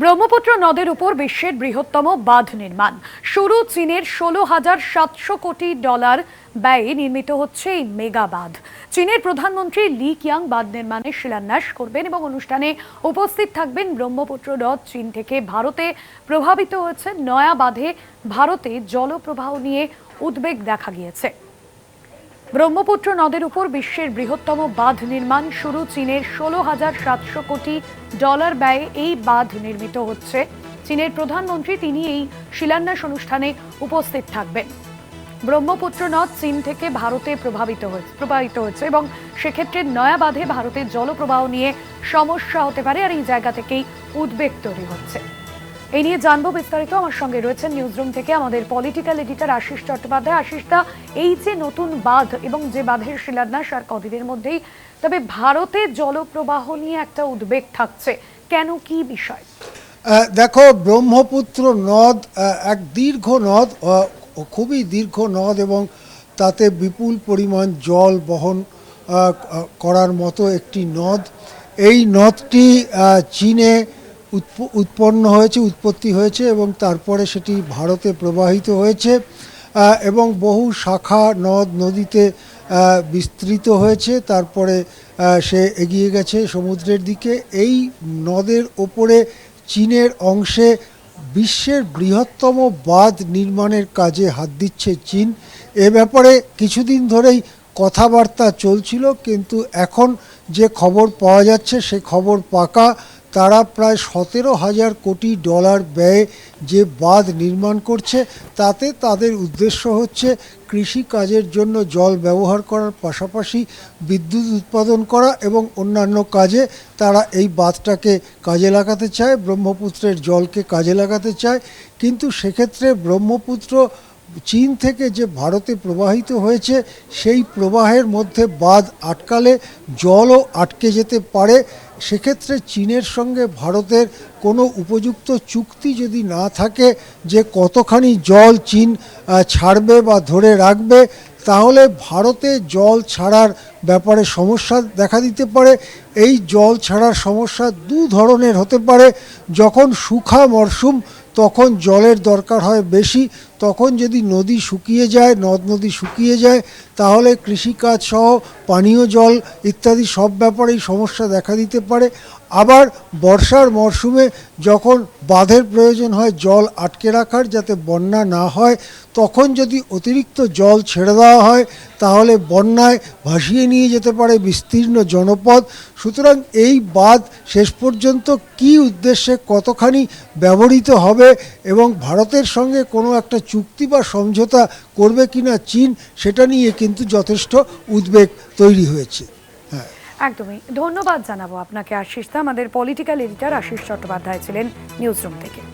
ব্রহ্মপুত্র নদের উপর বিশ্বের বৃহত্তম বাঁধ নির্মাণ। শুরু চীনের ষোলো হাজার সাতশো কোটি ডলার ব্যয়ে নির্মিত হচ্ছে এই মেগা বাঁধ। চীনের প্রধানমন্ত্রী লি কিয়াং বাঁধ নির্মাণের শিলান্যাস করবেন এবং অনুষ্ঠানে উপস্থিত থাকবেন ব্রহ্মপুত্র নদ চীন থেকে ভারতে প্রভাবিত হয়েছে নয়া বাঁধে ভারতে জলপ্রবাহ নিয়ে উদ্বেগ দেখা গিয়েছে। ব্রহ্মপুত্র নদের উপর বিশ্বের বৃহত্তম বাঁধ নির্মাণ শুরু চীনের ষোলো হাজার সাতশো কোটি ডলার ব্যয়ে এই বাঁধ নির্মিত হচ্ছে। চীনের প্রধানমন্ত্রী তিনি এই শিলান্যাস অনুষ্ঠানে উপস্থিত থাকবেন। ব্রহ্মপুত্র নদ চীন থেকে ভারতে প্রভাবিত হয়েছে প্রবাহিত হয়েছে এবং সেক্ষেত্রে নয়া বাঁধে ভারতের জলপ্রবাহ নিয়ে সমস্যা হতে পারে আর এই জায়গা থেকেই উদ্বেগ তৈরি হচ্ছে। এই নিয়ে জানব বিস্তারিত। আমার সঙ্গে রয়েছেন নিউজরুম থেকে আমাদের পলিটিক্যাল এডিটর আশিস চট্টোপাধ্যায়। আশিস দা, এই যে নতুন বাঁধ এবং যে বাঁধের শিলান্যাস আর কদিনের মধ্যেই, তবে ভারতে জলপ্রবাহ নিয়ে একটা উদ্বেগ থাকছে। কেন, কি বিষয়? দেখো, ব্রহ্মপুত্র নদ এক দীর্ঘ নদ খুবই দীর্ঘ নদ এবং তাতে বিপুল পরিমাণ জল বহন করার মতো একটি নদ। এই নদটি চীনে উৎপন্ন হয়েছে, উৎপত্তি হয়েছে এবং তারপরে সেটি ভারতে প্রবাহিত হয়েছে এবং বহু শাখা নদ নদীতে বিস্তৃত হয়েছে। তারপরে সে এগিয়ে গেছে সমুদ্রের দিকে। এই নদের ওপরে চীনের অংশে বিশ্বের বৃহত্তম বাঁধ নির্মাণের কাজে হাত দিচ্ছে চীন। এ ব্যাপারে কিছুদিন ধরেই কথাবার্তা চলছিল, কিন্তু এখন যে খবর পাওয়া যাচ্ছে, সে খবর পাকা। তারা প্রায় সতেরো হাজার কোটি ডলার ব্যয়ে যে বাঁধ নির্মাণ করছে, তাতে তাদের উদ্দেশ্য হচ্ছে কৃষি কাজের জন্য জল ব্যবহার করার পাশাপাশি বিদ্যুৎ উৎপাদন করা এবং অন্যান্য কাজে তারা এই বাঁধটাকে কাজে লাগাতে চায়, ব্রহ্মপুত্রের জলকে কাজে লাগাতে চায়। কিন্তু সেক্ষেত্রে ব্রহ্মপুত্র চীন থেকে যে ভারতে প্রবাহিত হয়েছে, সেই প্রবাহের মধ্যে বাঁধ আটকালে জলও আটকে যেতে পারে। সেক্ষেত্রে চীনের সঙ্গে ভারতের কোনো উপযুক্ত চুক্তি যদি না থাকে যে কতখানি জল চীন ছাড়বে বা ধরে রাখবে, তাহলে ভারতে জল ছাড়ার ব্যাপারে সমস্যা দেখা দিতে পারে। এই জল ছাড়ার সমস্যা দু ধরনের হতে পারে। যখন শুখা মরশুম তখন জলের দরকার হয় বেশি। তখন যদি নদী শুকিয়ে যায়, নদ নদী শুকিয়ে যায়, তাহলে কৃষিকাজ সহ পানীয় জল ইত্যাদি সব ব্যাপারেই সমস্যা দেখা দিতে পারে। আবার বর্ষার মরশুমে যখন বাঁধের প্রয়োজন হয়, জল আটকে রাখার যাতে বন্যা না হয়, তখন যদি অতিরিক্ত জল ছেড়ে দেওয়া হয়, তাহলে বন্যায় ভাসিয়ে নিয়ে যেতে পারে বিস্তীর্ণ জনপদ। সুতরাং এই বাঁধ শেষ পর্যন্ত কি উদ্দেশ্যে কতখানি ব্যবহৃত হবে এবং ভারতের সঙ্গে কোনো একটা চুক্তি বা সমঝোতা করবে কিনা চীন, সেটা নিয়ে কিন্তু যথেষ্ট উদ্বেগ তৈরি হয়েছে। হ্যাঁ। একদমই। ধন্যবাদ জানাব আপনাকে, আশিস দা। আমাদের পলিটিক্যাল এডিটর আশিস চট্টোপাধ্যায় ছিলেন নিউজরুম থেকে।